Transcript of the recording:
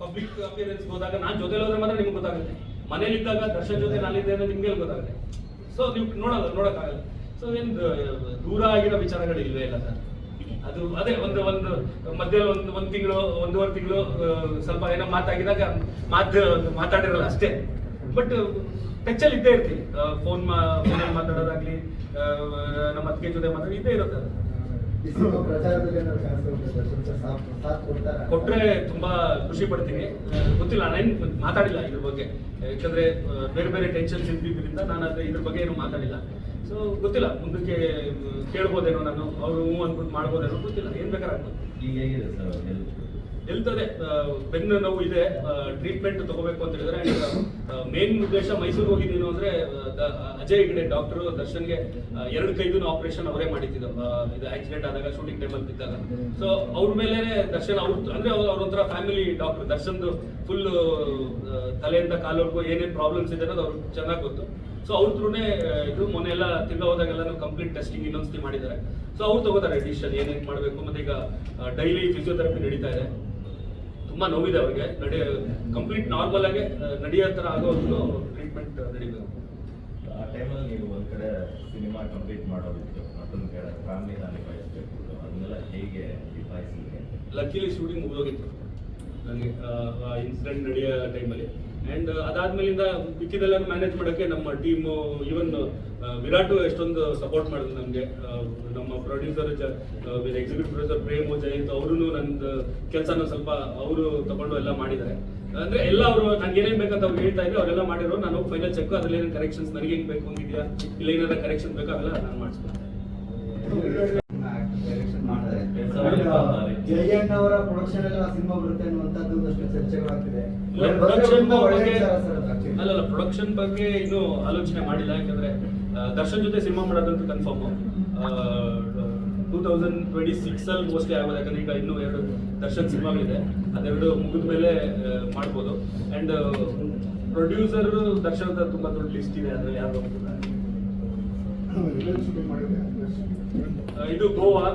Public appearance ಹೋದಾಗ ನಾನು ಜೊತೆ ಹೋದ್ರೆ ಮಾತ್ರ ನಿಮ್ಗೆ ಗೊತ್ತಾಗುತ್ತೆ. ಮನೇಲಿ ಇದ್ದಾಗ ದರ್ಶನ್ ಜೊತೆ ನಾನಿದ್ದೆ ಅಂದ್ರೆ ನಿಮ್ಗೆ ಗೊತ್ತಾಗುತ್ತೆ. ಸೊ ನೀವು ನೋಡಲ್ಲ, ನೋಡಕ್ಕಾಗಲ್ಲ. ಸೊ ಏನ್ ದೂರ ಆಗಿರೋ ವಿಚಾರಗಳು ಇಲ್ವೇ ಇಲ್ಲ ಸರ್. ಅದು ಅದೇ, ಒಂದು ಒಂದು ಮಧ್ಯದಲ್ಲಿ ಒಂದು, ಒಂದ್ ತಿಂಗಳು, ಒಂದೂವರೆ ತಿಂಗಳು ಸ್ವಲ್ಪ ಏನೋ ಮಾತಾಗಿದಾಗ ಮಾತು, ಮಾತಾಡಿರಲ್ಲ ಅಷ್ಟೇ. ಬಟ್ ಟಚ್ಚಲ್ಲಿ ಇದ್ದೇ ಇರ್ತೀವಿ. ಫೋನ್ ಫೋನಲ್ಲಿ ಮಾತಾಡೋದಾಗ್ಲಿ ನಮ್ಮ ಅತ್ತಿಗೆ ಜೊತೆ ಮಾತಾಡಿ ಇದ್ದೇ ಇರುತ್ತೆ ಕೊಟ್ರೆ ತುಂಬಾ ಖುಷಿ ಪಡ್ತೀನಿ. ಗೊತ್ತಿಲ್ಲ ನಾನೇನ್ ಮಾತಾಡಿಲ್ಲ ಇದ್ರ ಬಗ್ಗೆ. ಯಾಕಂದ್ರೆ ಬೇರೆ ಬೇರೆ ಟೆನ್ಷನ್ಸ್ ಇದ್ದಿದ್ದರಿಂದ ನಾನು ಅದ್ರ ಇದ್ರ ಬಗ್ಗೆ ಏನು ಮಾತಾಡಿಲ್ಲ. ಸೊ ಗೊತ್ತಿಲ್ಲ, ಮುಂದಕ್ಕೆ ಕೇಳ್ಬೋದೇನೋ ನಾನು, ಅವರು ಹ್ಞೂ ಅನ್ಬಿಟ್ಟು ಮಾಡ್ಬೋದೇನೋ ಗೊತ್ತಿಲ್ಲ, ಏನ್ ಬೇಕಾದ್ರೆ ಆಗ್ಬೋದು. ಈಗ ಹೇಗಿದೆ ಸರ್ ಎಲ್ತದೆ ಬೆನ್ನು ನೋವು ಇದೆ ಟ್ರೀಟ್ಮೆಂಟ್ ತಗೋಬೇಕು ಅಂತ ಹೇಳಿದ್ರೆ ಮೇನ್ ಉದ್ದೇಶ ಮೈಸೂರು ಹೋಗಿದ್ದೀನು ಅಂದ್ರೆ ಅಜಯ್ ಹೆಗ್ಡೆ ಡಾಕ್ಟರ್ ದರ್ಶನ್ಗೆ ಎರಡು ಕೈದು ಆಪರೇಷನ್ ಅವರೇ ಮಾಡಿದ್ದು ಇದು ಆಕ್ಸಿಡೆಂಟ್ ಆದಾಗ ಶೂಟಿಂಗ್ ಟೈಮಲ್ಲಿ ಬಿದ್ದಾಗ. ಸೊ ಅವ್ರ ಮೇಲೆ ದರ್ಶನ್ ಅವ್ರ, ಅಂದ್ರೆ ಅವ್ರ ಒಂಥರ ಫ್ಯಾಮಿಲಿ ಡಾಕ್ಟರ್ ದರ್ಶನ್ ಫುಲ್ ತಲೆಯಿಂದ ಕಾಲವರೆಗೂ ಏನೇನು ಪ್ರಾಬ್ಲಮ್ಸ್ ಇದೆ ಅನ್ನೋದು ಅವ್ರಿಗೆ ಚೆನ್ನಾಗಿ ಗೊತ್ತು. ಸೊ ಅವ್ರ ತ್ರೂನೇ ಇದು ಮೊನ್ನೆ ಎಲ್ಲ ಹೋದಾಗೆಲ್ಲ ಕಂಪ್ಲೀಟ್ ಟೆಸ್ಟಿಂಗ್ ಇನ್ನೊಂದ್ಸತಿ ಮಾಡಿದ್ದಾರೆ. ಸೊ ಅವ್ರು ತಗೋತಾರೆ ಡಿಸಿಷನ್ ಏನೇನು ಮಾಡಬೇಕು, ಮತ್ತೆ ಈಗ ಡೈಲಿ ಫಿಸಿಯೋಥೆರಪಿ ನಡೀತಾ ಇದೆ. ತುಂಬಾ ನೋವಿದೆ ಅವ್ರಿಗೆ. ನಡೆಯ ಕಂಪ್ಲೀಟ್ ನಾರ್ಮಲ್ ಆಗಿ ನಡೆಯೋ ಥರ ಆಗೋವರೆಗೂ ಟ್ರೀಟ್ಮೆಂಟ್ ನಡಿಬೇಕು. ಆ ಟೈಮಲ್ಲಿ ನೀವು ಒಂದು ಕಡೆ ಸಿನಿಮಾ ಕಂಪ್ಲೀಟ್ ಮಾಡೋದಿತ್ತು. ಮತ್ತೊಂದು ಕಡೆ ಫ್ಯಾಮಿಲಿನ ನಿಭಾಯಿಸ್ಬೇಕು ಅದನ್ನೆಲ್ಲ ಹೇಗೆ ನಿಭಾಯಿಸಿದ್ರೆ? ಲಕ್ಕಿಲಿ ಶೂಟಿಂಗ್ ಮುಗಿದೋಗಿತ್ತು. ನನಗೆ ಇನ್ಸಿಡೆಂಟ್ ನಡೆಯೋ ಟೈಮಲ್ಲಿ ಆ್ಯಂಡ್ ಅದಾದ್ಮೇಲಿಂದ ಮಿಕ್ಕಿದೆಲ್ಲ ಮ್ಯಾನೇಜ್ ಮಾಡೋಕ್ಕೆ ನಮ್ಮ ಟೀಮು ಈವನ್ ವಿರಾಟು ಎಷ್ಟೊಂದು ಸಪೋರ್ಟ್ ಮಾಡಿದ್ರು ನಮಗೆ. ನಮ್ಮ producer executive producer Premu, Jayanth ಅವರು ನಂದು ಕೆಲಸನ ಸ್ವಲ್ಪ ಅವರು ತಗೊಂಡು ಎಲ್ಲ ಮಾಡಿದ್ದಾರೆ. ಅಂದ್ರೆ ಎಲ್ಲ ಅವರು ನನ್ಗೆ ಏನೇನ್ ಬೇಕಂತ ಅವ್ರು ಹೇಳ್ತಾ ಇದ್ರು ಅವರೆಲ್ಲ ಮಾಡಿರೋ, ನಾನು ಫೈನಲ್ ಚೆಕ್ ಅದ್ರಲ್ಲಿ ಏನೇನು ಕರೆಕ್ಷನ್ಸ್ ನನಗೆ ಹೆಂಗ್ ಬೇಕು ಅಂತಿದ್ಯಾ? ಇಲ್ಲ ಏನಾದ್ರೂ ಕರೆಕ್ಷನ್ ಬೇಕು? ಅವೆಲ್ಲ ನಾನು ಮಾಡಿಸ್ತೀನಿ ಜಯಣ್ಣ ಅವರ ಪ್ರೊಡಕ್ಷನ್ ಎಲ್ಲ ಸಿನಿಮಾ ಬರುತ್ತೆ ಅನ್ನುವಂಥದ್ದು ಒಂದಷ್ಟು ಚರ್ಚೆಗಳಾಗ್ತಿದೆ. ಅಲ್ಲಲ್ಲ ಪ್ರೊಡಕ್ಷನ್ ಬಗ್ಗೆ ಇನ್ನು ಆಲೋಚನೆ ಮಾಡಿಲ್ಲ. ಯಾಕಂದ್ರೆ ದರ್ಶನ್ ಜೊತೆ cinema ಮಾಡೋದಂತೂ confirm two thousand twenty six ಅಲ್ಲಿ ಮೋಸ್ಟ್ಲಿ ಆಗೋದು. ಯಾಕಂದ್ರೆ ಈಗ ಇನ್ನೂ ಎರಡು ದರ್ಶನ್ ಸಿನಿಮಾಗಳಿದೆ. ಅದೆರಡು ಮುಗಿದ ಮೇಲೆ ಮಾಡ್ಬೋದು. ಅಂಡ್ ಪ್ರೊಡ್ಯೂಸರ್ ದರ್ಶನ್ ತುಂಬ ತುಂಬಾ ದೊಡ್ಡ ಲಿಸ್ಟ್ ಇದೆ. ಅದ್ರಲ್ಲಿ ಯಾರು ಇದು ಗೋವಾ.